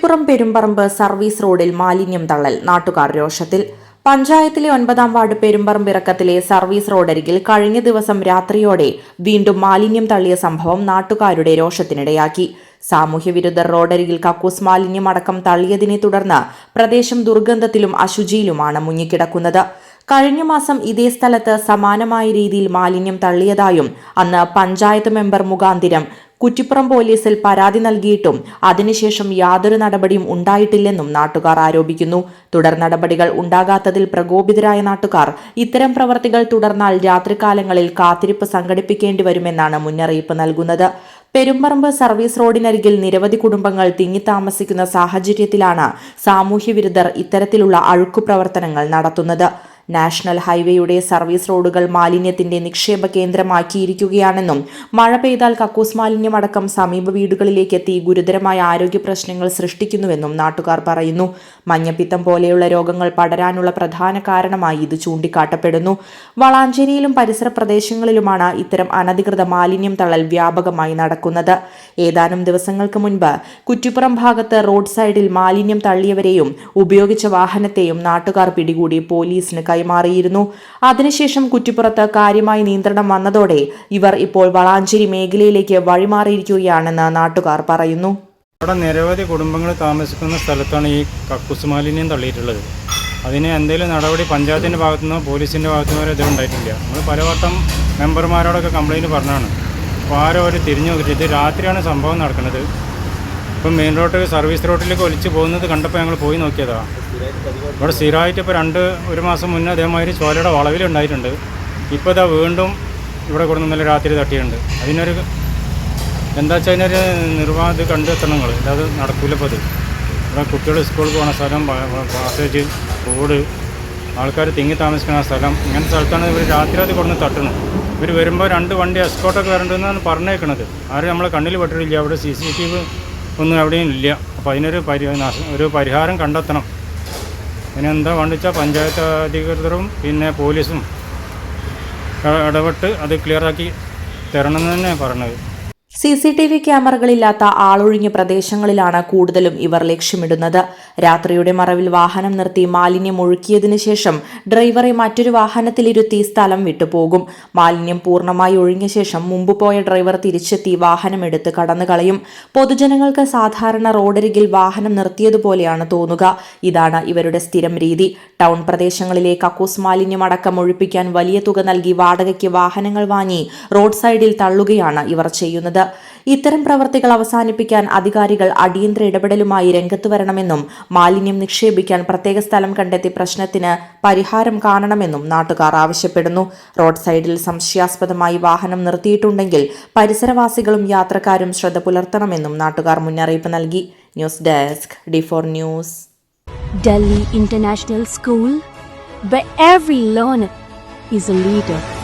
Kuttippuram Perumparamba service റോഡിൽ മാലിന്യം തള്ളൽ നാട്ടുകാർ രോഷത്തിൽ. പഞ്ചായത്തിലെ ഒൻപതാം വാർഡ് പെരുമ്പറമ്പ് ഇറക്കത്തിലെ സർവീസ് റോഡരികിൽ കഴിഞ്ഞ ദിവസം രാത്രിയോടെ വീണ്ടും മാലിന്യം തള്ളിയ സംഭവം നാട്ടുകാരുടെ രോഷത്തിനിടയാക്കി. സാമൂഹ്യവിരുദ്ധർ റോഡരികിൽ കക്കൂസ് മാലിന്യം അടക്കം തള്ളിയതിനെ തുടർന്ന് പ്രദേശം ദുർഗന്ധത്തിലും അശുചിയിലുമാണ് മുങ്ങിക്കിടക്കുന്നത്. കഴിഞ്ഞ മാസം ഇതേ സ്ഥലത്ത് സമാനമായ രീതിയിൽ മാലിന്യം തള്ളിയതായും അന്ന് പഞ്ചായത്ത് മെമ്പർ മുഖാന്തിരം കുറ്റിപ്പുറം പോലീസിൽ പരാതി നൽകിയിട്ടും അതിനുശേഷം യാതൊരു നടപടിയും ഉണ്ടായിട്ടില്ലെന്നും നാട്ടുകാർ ആരോപിക്കുന്നു. തുടർ നടപടികൾ ഉണ്ടാകാത്തതിൽ പ്രകോപിതരായ നാട്ടുകാർ ഇത്തരം പ്രവർത്തികൾ തുടർന്നാൽ രാത്രികാലങ്ങളിൽ കാത്തിരിപ്പ് സംഘടിപ്പിക്കേണ്ടി വരുമെന്നാണ് മുന്നറിയിപ്പ് നൽകുന്നത്. പെരുമ്പറമ്പ് സർവീസ് റോഡിനരികിൽ നിരവധി കുടുംബങ്ങൾ തിങ്ങിത്താമസിക്കുന്ന സാഹചര്യത്തിലാണ് സാമൂഹ്യവിരുദ്ധർ ഇത്തരത്തിലുള്ള അഴുക്കു പ്രവർത്തനങ്ങൾ നടത്തുന്നത്. നാഷണൽ ഹൈവേയുടെ സർവീസ് റോഡുകൾ മാലിന്യത്തിന്റെ നിക്ഷേപ കേന്ദ്രമാക്കിയിരിക്കുകയാണെന്നും മഴ പെയ്താൽ കക്കൂസ് മാലിന്യം അടക്കം സമീപ വീടുകളിലേക്ക് എത്തി ഗുരുതരമായ ആരോഗ്യ പ്രശ്നങ്ങൾ സൃഷ്ടിക്കുന്നുവെന്നും നാട്ടുകാർ പറയുന്നു. മഞ്ഞപ്പിത്തം പോലെയുള്ള രോഗങ്ങൾ പടരാനുള്ള പ്രധാന കാരണമായി ഇത് ചൂണ്ടിക്കാട്ടപ്പെടുന്നു. വളാഞ്ചേരിയിലും പരിസര പ്രദേശങ്ങളിലുമാണ് ഇത്തരം അനധികൃത മാലിന്യം തള്ളൽ വ്യാപകമായി നടക്കുന്നത്. ഏതാനും ദിവസങ്ങൾക്ക് മുൻപ് കുറ്റിപ്പുറം ഭാഗത്ത് റോഡ് സൈഡിൽ മാലിന്യം തള്ളിയവരെയും ഉപയോഗിച്ച വാഹനത്തെയും നാട്ടുകാർ പിടികൂടി പോലീസിന് കൈമാറിയിരുന്നു അതിനുശേഷം കുറ്റിപ്പുറത്ത് കാര്യമായി നിയന്ത്രണം വന്നതോടെ ഇവർ ഇപ്പോൾ വളാഞ്ചേരി മേഖലയിലേക്ക് വഴിമാറിയിരിക്കുകയാണെന്ന് നാട്ടുകാർ പറയുന്നു. അവിടെ നിരവധി കുടുംബങ്ങൾ താമസിക്കുന്ന സ്ഥലത്താണ് ഈ കക്കൂസ് മാലിന്യം തള്ളിയിട്ടുള്ളത്. അതിന് എന്തെങ്കിലും നടപടി പഞ്ചായത്തിന്റെ ഭാഗത്തുനിന്നോ പോലീസിന്റെ ഭാഗത്തുനിന്നോ വരെ ഇത് ഉണ്ടായിട്ടില്ല. നമ്മൾ പലവട്ടം മെമ്പർമാരോടൊക്കെ കംപ്ലൈന്റ് പറഞ്ഞാണ് അപ്പോൾ ആരോ അവർ തിരിഞ്ഞു നോക്കിയിട്ട് രാത്രിയാണ് സംഭവം നടക്കുന്നത്. ഇപ്പം മെയിൻ റോഡ് സർവീസ് റോഡിലേക്ക് ഒലിച്ച് പോകുന്നത് കണ്ടപ്പോൾ ഞങ്ങൾ പോയി നോക്കിയതാണ് ഇവിടെ സ്ഥിരമായിട്ട് ഇപ്പോൾ രണ്ട് ഒരു മാസം മുന്നേ അതേമാതിരി ചോലയുടെ വളവിലുണ്ടായിട്ടുണ്ട് ഇപ്പോൾ ഇതാ വീണ്ടും ഇവിടെ കൊടുന്ന് ഇന്നലെ രാത്രി തട്ടിയിട്ടുണ്ട്. അതിനൊരു എന്താ വെച്ചാൽ അതിനൊരു നിർവാഹം ഇത് കണ്ടെത്തണം നിങ്ങൾ അല്ലാതെ നടക്കൂല ഇപ്പോൾ അത് ഇവിടെ കുട്ടികൾ സ്കൂളിൽ പോകുന്ന സ്ഥലം പാസേജ് റോഡ് ആൾക്കാർ തിങ്ങി താമസിക്കുന്ന സ്ഥലം ഇങ്ങനത്തെ സ്ഥലത്താണ് ഇവർ രാത്രി അത് കൊണ്ട് തട്ടണം ഇവർ വരുമ്പോൾ രണ്ട് വണ്ടി എസ്കോട്ടൊക്കെ വരണ്ടെന്നാണ് പറഞ്ഞേക്കണത്. ആരും നമ്മളെ കണ്ണിൽ പെട്ടിട്ടില്ല. അവിടെ സി സി ടി വി ഒന്നും എവിടെയും ഇല്ല. അപ്പോൾ അതിനൊരു പരി ഒരു പരിഹാരം കണ്ടെത്തണം. അതിനെന്താ വേണ്ടിച്ചാൽ പഞ്ചായത്ത് അധികൃതരും പിന്നെ പോലീസും ഇട- ഇടപെട്ട് അത് ക്ലിയറാക്കി തരണം എന്ന് തന്നെ പറഞ്ഞത്. സി സി ടി വി ക്യാമറകളില്ലാത്ത ആളൊഴിഞ്ഞ പ്രദേശങ്ങളിലാണ് കൂടുതലും ഇവർ ലക്ഷ്യമിടുന്നത്. രാത്രിയുടെ മറവിൽ വാഹനം നിർത്തി മാലിന്യം ഒഴുക്കിയതിനു ശേഷം ഡ്രൈവറെ മറ്റൊരു വാഹനത്തിലിരുത്തി സ്ഥലം വിട്ടുപോകും. മാലിന്യം പൂർണമായി ഒഴിഞ്ഞ ശേഷം മുമ്പ് പോയ ഡ്രൈവർ തിരിച്ചെത്തി വാഹനമെടുത്ത് കടന്നു കളയും പൊതുജനങ്ങൾക്ക് സാധാരണ റോഡരികിൽ വാഹനം നിർത്തിയതുപോലെയാണ് തോന്നുക. ഇതാണ് ഇവരുടെ സ്ഥിരം രീതി. ടൗൺ പ്രദേശങ്ങളിലെ കക്കൂസ് മാലിന്യം അടക്കം ഒഴിപ്പിക്കാൻ വലിയ തുക നൽകി വാടകയ്ക്ക് വാഹനങ്ങൾ വാങ്ങി റോഡ് സൈഡിൽ തള്ളുകയാണ് ഇവർ ചെയ്യുന്നത്. ഇത്തരം പ്രവർത്തികൾ അവസാനിപ്പിക്കാൻ അധികാരികൾ അടിയന്തര ഇടപെടലുമായി രംഗത്ത് വരണമെന്നും മാലിന്യം നിക്ഷേപിക്കാൻ പ്രത്യേക സ്ഥലം കണ്ടെത്തി പ്രശ്നത്തിന് പരിഹാരം കാണണമെന്നും നാട്ടുകാർ ആവശ്യപ്പെടുന്നു. റോഡ് സൈഡിൽ സംശയാസ്പദമായി വാഹനം നിർത്തിയിട്ടുണ്ടെങ്കിൽ പരിസരവാസികളും യാത്രക്കാരും ശ്രദ്ധ പുലർത്തണമെന്നും നാട്ടുകാർ മുന്നറിയിപ്പ് നൽകി. News desk D four news. Delhi international school where every learner is a leader.